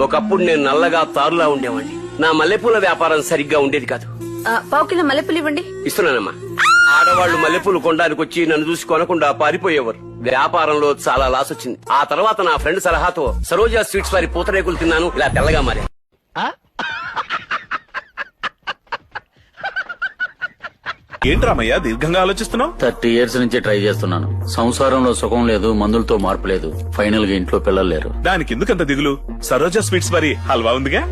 ఒకప్పుడు నేను నల్లగా తారులా ఉండేవాడిని నా మల్లెపూల వ్యాపారం సరిగ్గా ఉండేది కాదు. ఆ, పావు కిలో మల్లెపూలు ఇవ్వండి. ఇస్తున్నానమ్మా. ఆడవాళ్ళు మల్లెపూలు కొనడానికి వచ్చి నన్ను చూసి కొనకుండా పారిపోయేవారు. వ్యాపారంలో చాలా లాస్ వచ్చింది. ఆ తర్వాత నా ఫ్రెండ్ సలహాతో సరోజా స్వీట్స్ వారి పూతరేకులు తిన్నాను. ఇలా తెల్లగా మారా ఏంట్రామయ్య దీర్ఘంగా ఆలోచిస్తున్నావు? థర్టీ ఇయర్స్ నుంచి ట్రై చేస్తున్నాను. సంసారంలో సుఖం లేదు మందులతో మార్పు లేదు. ఫైనల్గా ఇంట్లో పిల్లలు లేరు. దానికి ఎందుకంత దిగులు? సరోజా స్వీట్స్ మరి హల్వా ఉందిగా?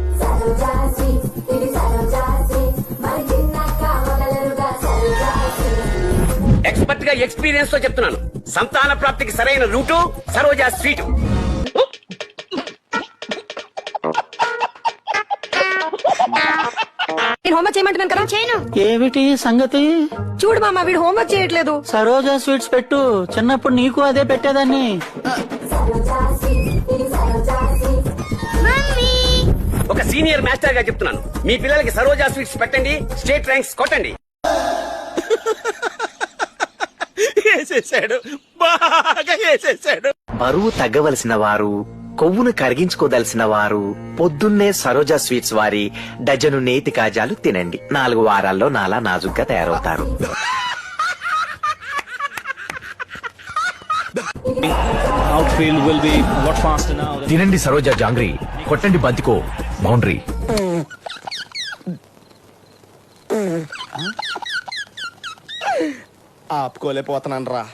ఎక్స్పర్ట్గా ఎక్స్పీరియన్స్తో చెప్తున్నాను. సంతాన ప్రాప్తికి సరైన రూటు సరోజా స్వీట్. నేను హోంవర్క్ చేయమంటున్నాను కదా? చేయను. ఏమిటి సంగతి? చూడు మామ వీడు హోంవర్క్ చేయట్లేదు. సరోజా స్వీట్స్ పెట్టు. చిన్నప్పుడు నీకు అదే పెట్టేదాన్ని. ఒక సీనియర్ మాస్టర్గా చెప్తున్నాను. మీ పిల్లలకి సరోజా స్వీట్స్ పెట్టండి స్టేట్ ర్యాంక్స్ కొట్టండి. వేసేసాడు. బాగా వేసేసాడు. బరువు తగ్గవలసిన వారు కొవ్వును కరిగించుకోదలసిన వారు పొద్దున్నే సరోజా స్వీట్స్ వారి డజను నేతి కాజాలు తినండి. నాలుగు వారాల్లో నాలా నాజుగ్గా తయారవుతారు. outfield will be a lot faster now. తినండి సరోజా జాంగ్రీ కొట్టండి బంతికో బౌండరీ. ఆపుకోలేకపోతున్నాను రా